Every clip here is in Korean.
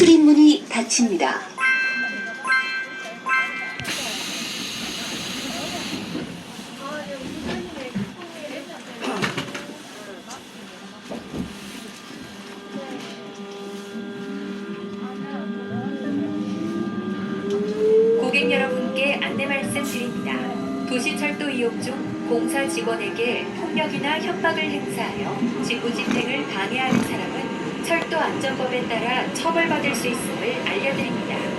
출입문이 닫힙니다. 고객 여러분께 안내 말씀드립니다. 도시철도 이용 중 공사 직원에게 폭력이나 협박을 행사하여 직무 집행을 방해하는 사람은 철도 안전법에 따라 처벌받을 수 있음을 알려드립니다.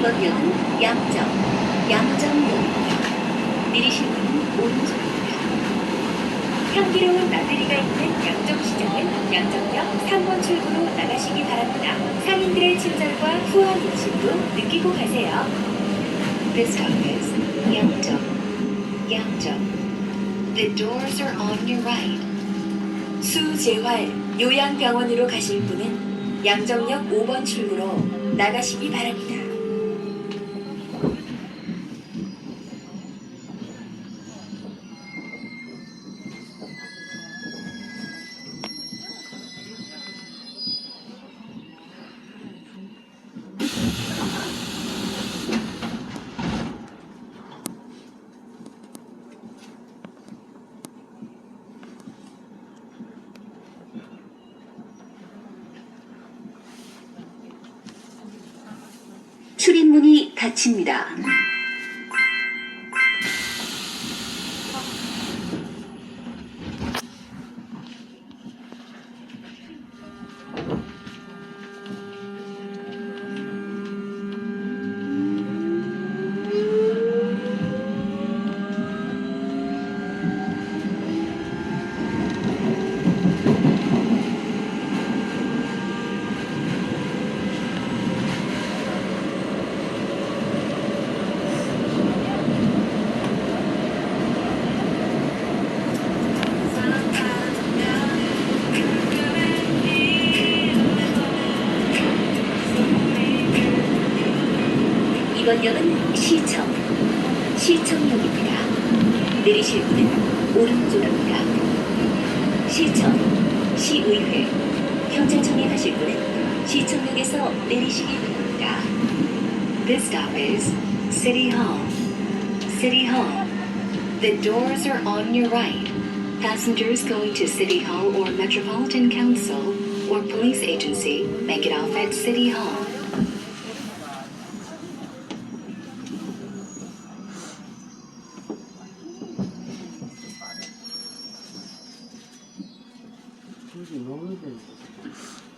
이번 역은 양정, 양정역입니다. 내리실 문은 오른쪽입니다. 향기로운 나들이가 있는 양정시장은 양정역 3번 출구로 나가시기 바랍니다. 상인들의 친절과 후원 인심도 느끼고 가세요. This stop is Yangjum. Yangjum. The doors are on your right. 수재활 요양병원으로 가실 분은 양정역 5번 출구로 나가시기 바랍니다. 출입문이 닫힙니다. 시청역입니다. 내리실 문은 오른쪽입니다. 시청, 시의회, 경찰청에 가실 분은 시청역에서 내리시기 바랍니다. This stop is City Hall. City Hall. The doors are on your right. Passengers going to City Hall or Metropolitan Council or police agency make it off at City Hall. 飲んでるんですか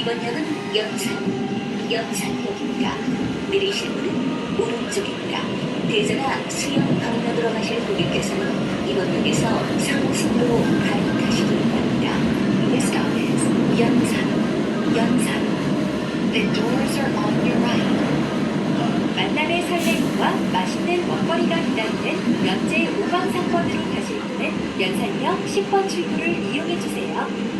이번 역은 연산, 연산역입니다. 내리실 문은 오른쪽입니다. 대전화 수영 방면으로 가실 고객께서는 이번 역에서 상호선으로 갈아타시기 바랍니다. This stop is 연산, 연산. The doors are on your right. 만남의 설렘과 맛있는 먹거리가 기다리는 연제 5번 상권으로 가실 분은 연산역 10번 출구를 이용해 주세요.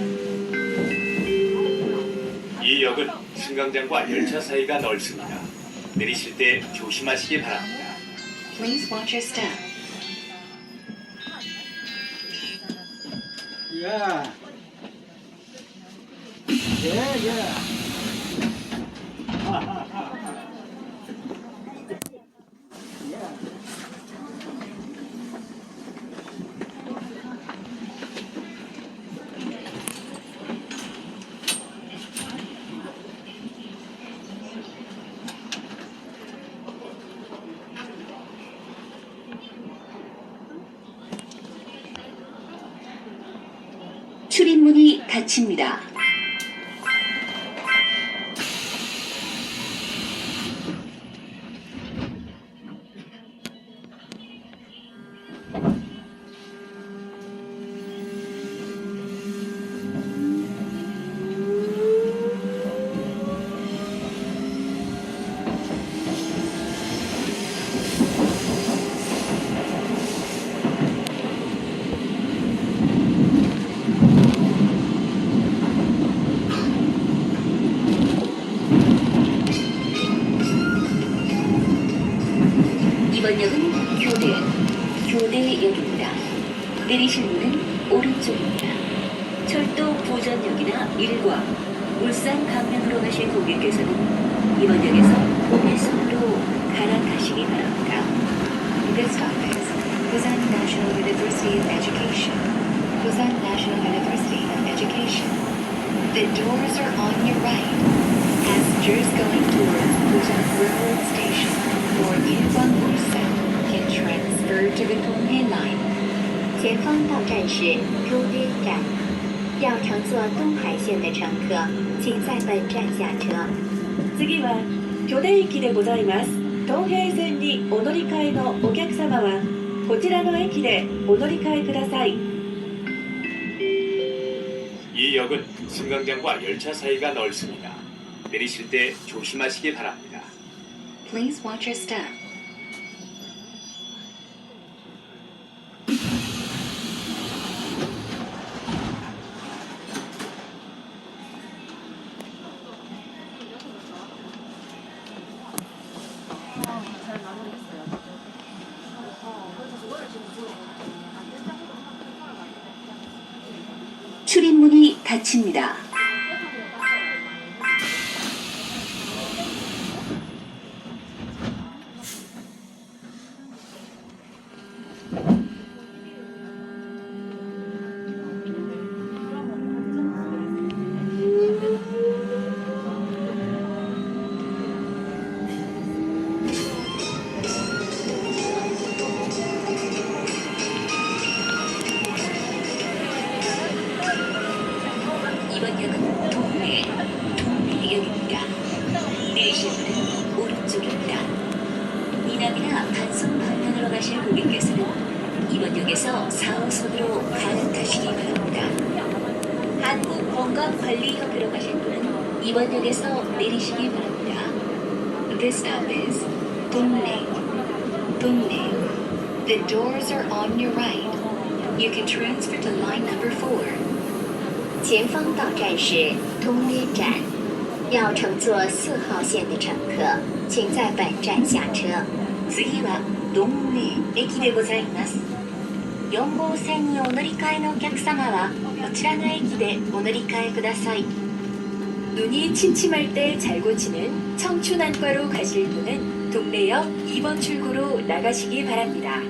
이 역은 승강장과 열차 사이가 넓습니다. 내리실 때 조심하시기 바랍니다. Please watch your step. Yeah. Yeah, yeah. 출입문이 닫힙니다. 이번 역은 교대, 교대역입니다. 내리실 문은 오른쪽입니다. 철도 부전역이나 일과 울산 방면으로 가실 고객께서는 이번 역에서 동해선으로 갈아타시기 바랍니다. This stop is Busan National University of Education. Busan National University of Education. The doors are on your right. Passengers going towards to the Donghae Line. 前方到站是中约站，要乘坐东海线的乘客，请在本站下车。次は巨大駅でございます東平線にお乗り換えのお客様はこちらの駅でお乗り換えください 이 역은 승강장과 열차 사이가 넓습니다. 내리실 때 조심하시기 바랍니다. Please watch your step. 출입문이 닫힙니다. 방면으로 가실 고객께서는 이번 역에서 4호선으로 갈아타시기 바랍니다. 한국건강관리협회로 가실 분은 이번 역에서 내리시기 바랍니다. This stop is 동네, 동네. The doors are on your right. You can transfer to line number 4. 前方到站是通约站，要乘坐四号线的乘客，请在本站下车。次は 동네駅でございます。 4号線にお乗り換えのお客様はこちらの駅でお乗り換えください。 눈이 침침할 때 잘 고치는 청춘안과로 가실 분은 동래역 2번 출구로 나가시기 바랍니다.